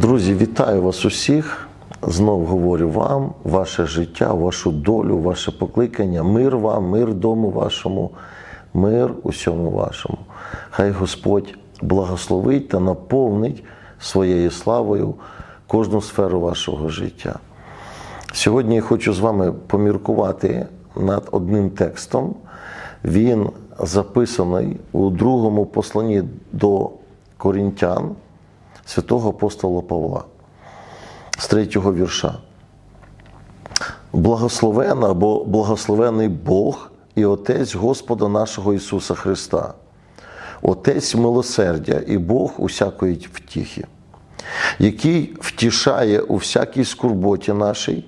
Друзі, вітаю вас усіх. Знов говорю вам, ваше життя, вашу долю, ваше покликання, мир вам, мир дому вашому, мир усьому вашому. Хай Господь благословить та наповнить своєю славою кожну сферу вашого життя. Сьогодні я хочу з вами поміркувати над одним текстом. Він записаний у другому посланні до корінтян святого апостола Павла з третього вірша. Благословен або благословений Бог і Отець Господа нашого Ісуса Христа, Отець милосердя і Бог усякої втіхи, який втішає у всякій скорботі нашій,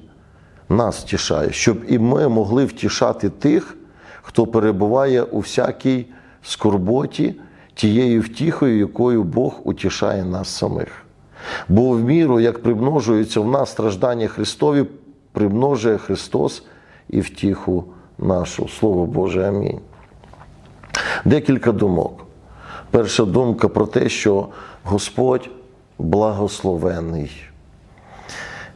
нас втішає, щоб і ми могли втішати тих, хто перебуває у всякій скорботі, тією втіхою, якою Бог утішає нас самих. Бо в міру, як примножуються в нас страждання Христові, примножує Христос і втіху нашу. Слово Боже, амінь. Декілька думок. Перша думка про те, що Господь благословений.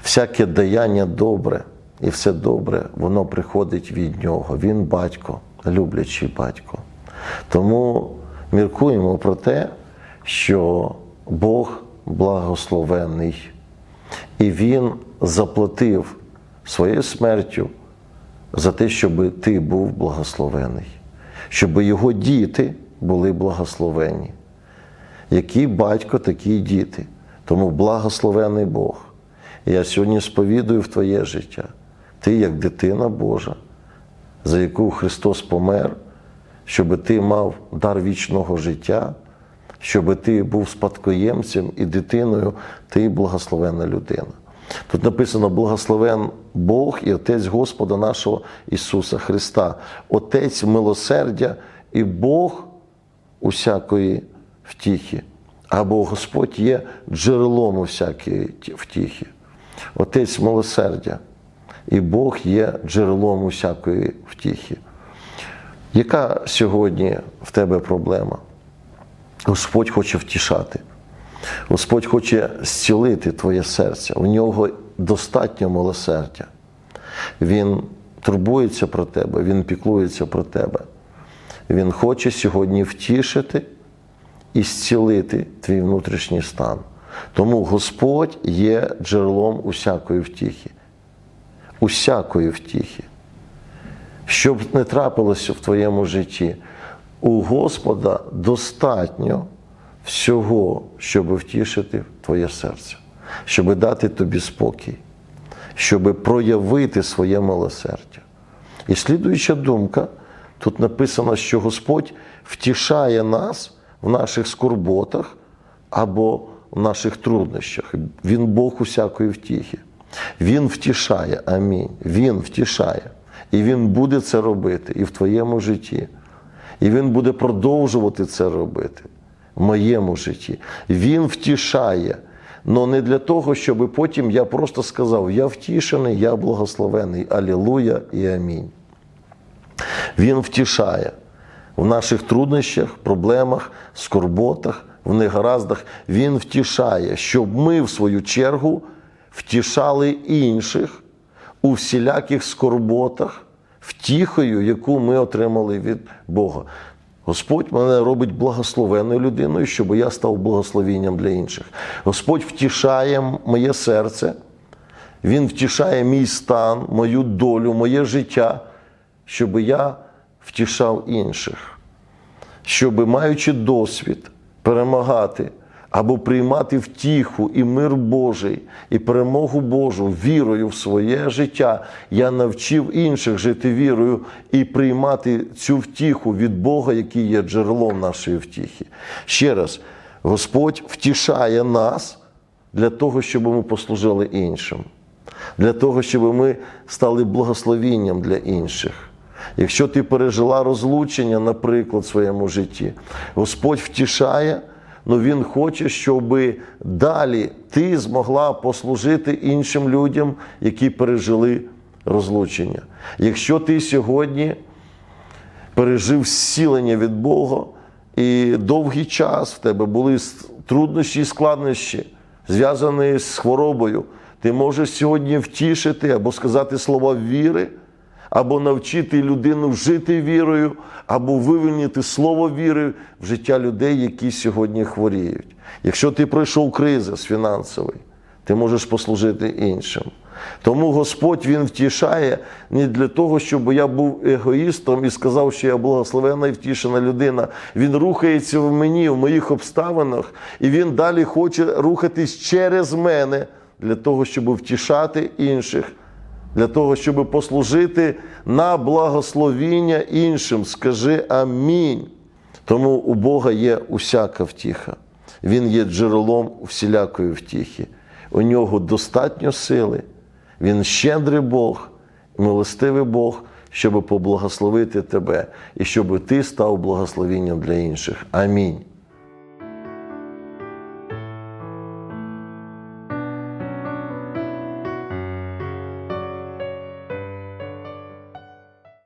Всяке даяння добре і все добре, воно приходить від Нього. Він батько, люблячий батько. Тому міркуємо про те, що Бог благословений, і Він заплатив своєю смертю за те, щоб ти був благословений, щоб його діти були благословені. Який батько, такі діти. Тому благословений Бог. Я сьогодні сповідую в твоє життя. Ти, як дитина Божа, за яку Христос помер, щоб ти мав дар вічного життя, щоб ти був спадкоємцем і дитиною, ти благословенна людина. Тут написано: благословен Бог і Отець Господа нашого Ісуса Христа, Отець милосердя і Бог усякої втіхи. Або Господь є джерелом усякої втіхи. Отець милосердя і Бог є джерелом усякої втіхи. Яка сьогодні в тебе проблема? Господь хоче втішати. Господь хоче зцілити твоє серце. У нього достатньо милосердя. Він турбується про тебе, Він піклується про тебе. Він хоче сьогодні втішити і зцілити твій внутрішній стан. Тому Господь є джерелом усякої втіхи. Усякої втіхи. Щоб не трапилося в твоєму житті, у Господа достатньо всього, щоб втішити твоє серце, щоб дати тобі спокій, щоб проявити своє милосердя. І слідуюча думка, тут написано, що Господь втішає нас в наших скорботах або в наших труднощах. Він Бог усякої втіхи. Він втішає, амінь. Він втішає. І Він буде це робити і в твоєму житті. І Він буде продовжувати це робити в моєму житті. Він втішає, але не для того, щоб потім я просто сказав: я втішений, я благословений. Алілуя і амінь. Він втішає в наших труднощах, проблемах, скорботах, в негараздах. Він втішає, щоб ми, в свою чергу, втішали інших у всіляких скорботах, втіхою, яку ми отримали від Бога. Господь мене робить благословенною людиною, щоб я став благословенням для інших. Господь втішає моє серце, Він втішає мій стан, мою долю, моє життя, щоб я втішав інших, щоб, маючи досвід, перемагати або приймати втіху і мир Божий, і перемогу Божу вірою в своє життя, я навчив інших жити вірою і приймати цю втіху від Бога, який є джерелом нашої втіхи. Ще раз, Господь втішає нас для того, щоб ми послужили іншим, для того, щоб ми стали благословінням для інших. Якщо ти пережила розлучення, наприклад, в своєму житті, Господь втішає. Ну Він хоче, щоб далі ти змогла послужити іншим людям, які пережили розлучення. Якщо ти сьогодні пережив зцілення від Бога, і довгий час в тебе були труднощі і складнощі зв'язаний з хворобою, ти можеш сьогодні втішити або сказати слова віри, або навчити людину жити вірою, або вивільнити слово віри в життя людей, які сьогодні хворіють. Якщо ти пройшов кризис фінансовий, ти можеш послужити іншим. Тому Господь Він втішає не для того, щоб я був егоїстом і сказав, що я благословена і втішена людина. Він рухається в мені, в моїх обставинах, і він далі хоче рухатись через мене для того, щоб втішати інших, для того, щоб послужити на благословіння іншим. Скажи амінь. Тому у Бога є усяка втіха. Він є джерелом всілякої втіхи. У нього достатньо сили. Він щедрий Бог, милостивий Бог, щоб поблагословити тебе і щоб ти став благословенням для інших. Амінь.